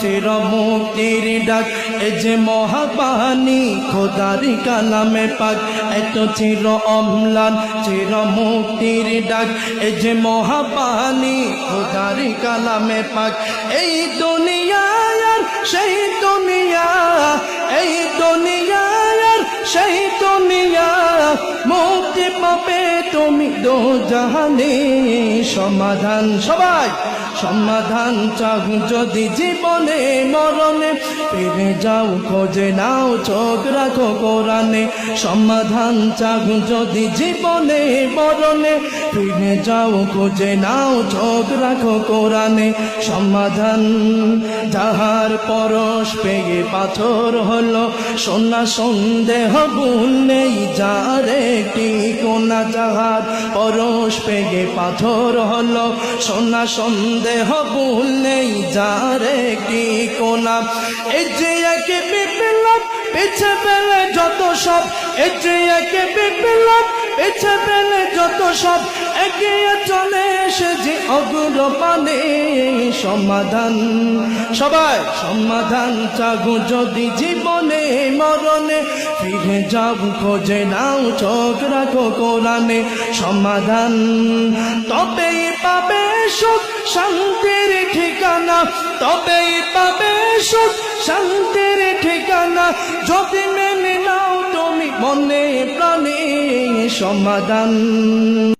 চির মুক্তির ডাক। এ যে মহাবাণী, খোদার কালামে পাক। এত চির অম্লান চির মুক্তির ডাক। এ যে মহাবাণী, খোদার কালামে পাক। এই দুনিয়ার পাবে তুমি দো জাহানে সমাধান সবাই সমাধান চাহ যদি জীবনে মরণে ফিরে যাও, খোঁজে নাও, চোখ রাখো কোরআনে। সমাধান চাহ যদি জীবনে, মরণে। ফিরে যাও, খোঁজে নাও, চোখ রাখো কোরআনে। সমাধান যাহার পরশ পেয়ে পাথর হলো, সোনা সন্দেহ ভুল নেই, যার একটি কোনা যাহার পরশ পেয়ে পাথর হলো, সোনা সন্দেহ ভুল নেই। যার কি কোনা? এ যে একে বিপ্লব, পিছে পেলে যত সব। এ যে একে বিপ্লব, পিছে পেলে যত সব। এগিয়ে চলে এসে অগ্রপানে সমাধান। সবাই সমাধান চাগু যদি জীবনে মরণে। ফিরে যাও, খোঁজে নাও, চোখ রাখো কোরআনে সমাধান। তবেই পাবে সুখ, শান্তির ঠিকানা। তবেই পাবে সুখ, শান্তির ঠিকানা। যদি মেনে নাও তুমি মনে প্রাণে সমাধান।